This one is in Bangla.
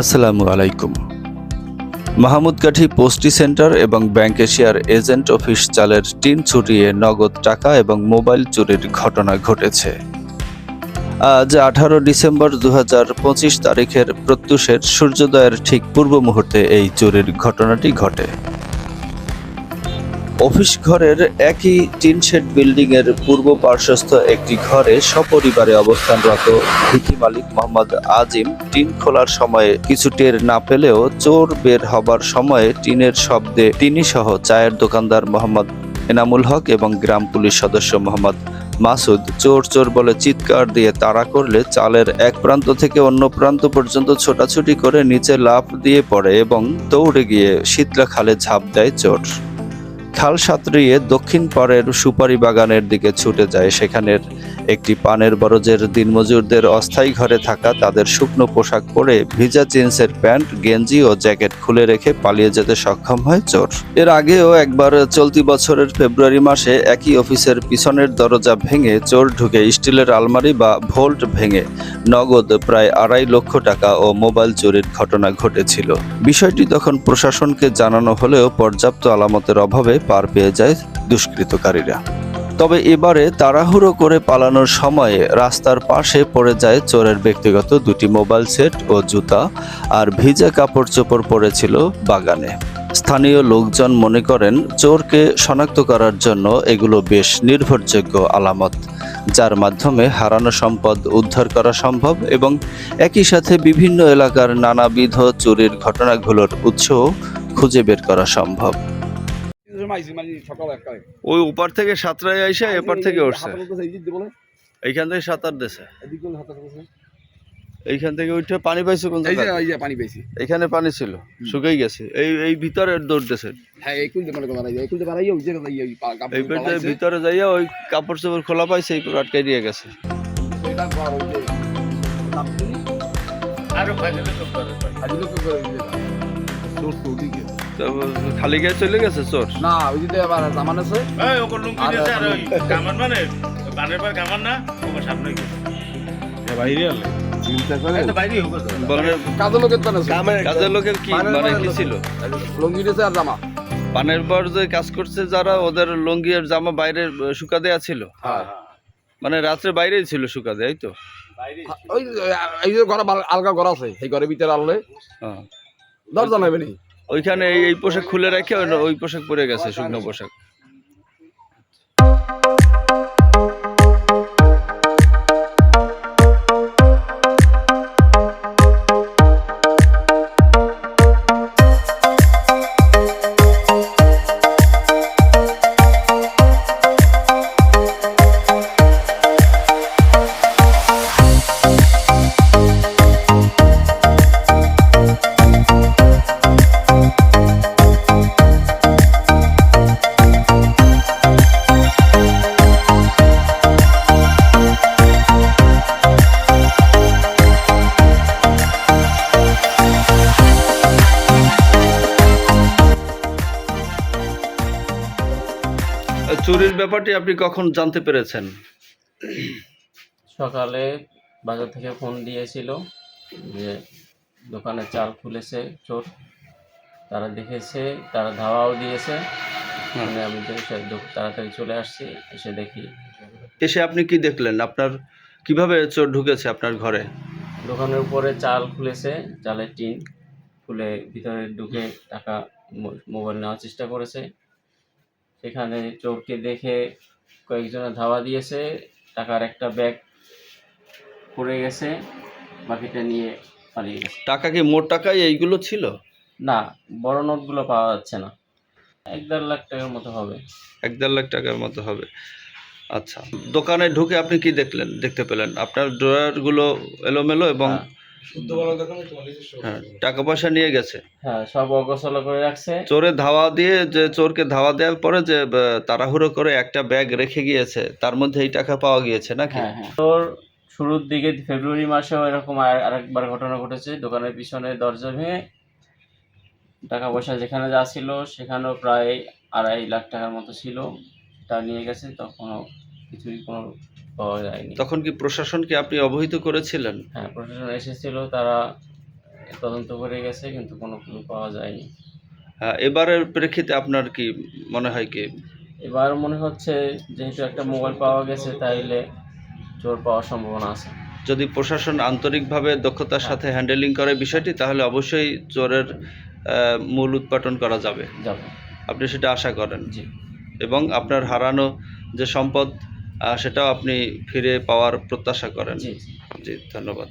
আসসালামু আলাইকুম। মাহমুদকাঠি পোস্টি সেন্টার এবং ব্যাংক এশিয়ার এজেন্ট অফিস চালের টিন ছুটিয়ে নগদ টাকা এবং মোবাইল চুরির ঘটনা ঘটেছে। আজ আঠারো ডিসেম্বর দু হাজার পঁচিশ তারিখের প্রত্যুষের সূর্যোদয়ের ঠিক পূর্ব মুহূর্তে এই চুরির ঘটনাটি ঘটে। অফিস ঘরের একই টিন শেড বিল্ডিং এর পূর্ব পার্শ্বস্থ একটি ঘরে সপরিবারে অবস্থানরত ভিকি মালিক মোহাম্মদ আজিম টিন খোলার সময়ে কিছু টের না পেলেও চোর বের হবার সময়ে টিনের শব্দে তিনি সহ চায়ের দোকানদার মোহাম্মদ এনামুল হক এবং গ্রাম পুলিশ সদস্য মোহাম্মদ মাসুদ চোর চোর বলে চিৎকার দিয়ে তাড়া করলে চালের এক প্রান্ত থেকে অন্য প্রান্ত পর্যন্ত ছোটাছুটি করে নিচে লাফ দিয়ে পড়ে এবং দৌড়ে গিয়ে শীতলা খালে ঝাঁপ দেয় চোর। খাল সাঁতরিয়ে দক্ষিণ পাড়ের সুপারি বাগানের দিকে ছুটে যায়। সেখানের একটি পানের বরজের দিনমজুরদের অস্থায়ী ঘরে থাকা তাদের শুকনো পোশাক পরে ভিজা জিন্সের প্যান্ট, গেঞ্জি ও জ্যাকেট খুলে রেখে পালিয়ে যেতে সক্ষম হয় চোর। এর আগেও একবার চলতি বছরের ফেব্রুয়ারি মাসে একই অফিসের পিছনের দরজা ভেঙে চোর ঢুকে স্টিলের আলমারি বা ভোল্ট ভেঙে নগদ প্রায় আড়াই লক্ষ টাকা ও মোবাইল চুরির ঘটনা ঘটেছিল। বিষয়টি তখন প্রশাসনকে জানানো হলেও পর্যাপ্ত আলামতের অভাবে পার পেয়ে যায় দুষ্কৃতকারীরা। তবে এবারে তাড়াহুড়ো করে পালানোর সময়ে রাস্তার পাশে পড়ে যায় চোরের ব্যক্তিগত দুটি মোবাইল সেট ও জুতা আর ভিজা কাপড় চোপড় পড়েছিল বাগানে। স্থানীয় লোকজন মনে করেন, চোরকে শনাক্ত করার জন্য এগুলো বেশ নির্ভরযোগ্য আলামত। যার মাধ্যমে হারানো সম্পদ উদ্ধার করা সম্ভব এবং একই সাথে বিভিন্ন এলাকার নানাবিধ চুরির ঘটনাগুলোর উৎস খুঁজে বের করা সম্ভব। ওই ওপার থেকে সাঁতরায় আইসা এপার থেকে উঠছে। এইখান থেকে সাঁতার দিছে। এইখান থেকে উঠে পানি পাইছে কোন এই যে এই যে পানি পেয়েছি এখানে পানি ছিল শুকাই গেছে। এই এই ভিতরে দৌড় দিছে হ্যাঁ এই কুলতে মানে এই কুলতে ওই এই পেটে ভিতরে যাইয়া ওই কাপড় চোপড় খোলা পাইছে এই করে আটকাই দিয়ে গেছে। খালি গায়ে চলে গেছে চোর? না ওই দিকে আবার জামান আছে। এই ওকে লুঙ্গি আর দিয়েছে আর ওই কামান মানে বানের পর কামান না ওকে সামনে গেছে চিন্তা করে? এই তো বাইরে হোক তো। বলে কাজের লোকের তো কাজের লোকের কি? মানে কি ছিল? লঙ্গি আর জামা। পানের পর যে কাজ করছে যারা ওদের লুঙ্গি আর জামা বাইরে শুকা দেয়া ছিল। হ্যাঁ। মানে রাত্রে বাইরেই ছিল শুকা দেয় তো? ওই এই যে ঘর আল- আলগা ঘর আছে এই ঘরের ভিতরে আনলে। হ্যাঁ। দরজা নেবে নি? ওইখানে এই পোশাক খুলে রেখে ওই- ওই পোশাক পরে গেছে শুকনো পোশাক। চুরির ব্যাপারটি আপনি কখন জানতে পেরেছেন? সকালে বাজার থেকে ফোন দিয়েছিল যে দোকানে চাল খুলেছে চোর। তারা দেখেছে তারা ধাওয়াও দিয়েছে। মানে আমি তাড়াতাড়ি চলে আসছি এসে দেখি। এসে আপনি কি দেখলেন? আপনার কীভাবে চোর ঢুকেছে আপনার ঘরে? দোকানের উপরে চাল খুলেছে চালের টিন খুলে ভিতরে ঢুকে টাকা মোবাইল নেওয়ার চেষ্টা করেছে। সেখানে চোরকে দেখে কয়েকজনে ধাওয়া দিয়েছে টাকার একটা ব্যাগ পড়ে গেছে বাকিটা নিয়ে পালিয়ে গেছে। টাকা কি মোট টাকায় এইগুলো ছিল? না বড় নোটগুলো পাওয়া যাচ্ছে না। এক দেড় লাখ টাকার মতো হবে। এক দেড় লাখ টাকার মতো হবে। আচ্ছা দোকানে ঢুকে আপনি কি দেখলেন দেখতে পেলেন? আপনার ড্রয়ারগুলো এলোমেলো এবং। হ্যাঁ, টাকা পয়সা নিয়ে গেছে। হ্যাঁ সব অগোছালো করে রাখছে। চোরে ধাওয়া দিয়ে যে চোরকে ধাওয়া দেওয়ার পরে যে তাড়াহুড়ো করে একটা ব্যাগ রেখে গিয়েছে তার মধ্যে এই টাকা পাওয়া গিয়েছে নাকি? হ্যাঁ হ্যাঁ। তোর শুরুর দিকে ফেব্রুয়ারি মাসেও এরকম আর- আরেকবার ঘটনা ঘটেছে দোকানের পিছনে দরজা ভেঙে টাকা পয়সা যেখানে যা ছিল সেখানেও প্রায় আড়াই লাখ টাকার মতো ছিল। তা নিয়ে গেছে তখনও কিছুই কোনো পাওয়া যায়নি। তখন কি প্রশাসনকে আপনি অবহিত করেছিলেন? হ্যাঁ প্রশাসন এসেছিল তারা তদন্ত করে গেছে কিন্তু কোনো ক্লু পাওয়া যায়নি। আহ, এবারের প্রেক্ষিতে আপনার কি মনে হয় কি? এবার মনে হচ্ছে যেহেতু একটা মোবাইল পাওয়া গেছে তাইলে চোর পাওয়ার সম্ভাবনা আছে। যদি প্রশাসন আন্তরিকভাবে দক্ষতার সাথে হ্যান্ডেলিং করে বিষয়টি তাহলে অবশ্যই চোরের মূল উৎপাটন করা যাবে। যাবে। আপনি সেটা আশা করেন? জি। এবং আপনার হারানো যে সম্পদ সেটাও আপনি ফিরে পাওয়ার প্রত্যাশা করেন। জি ধন্যবাদ।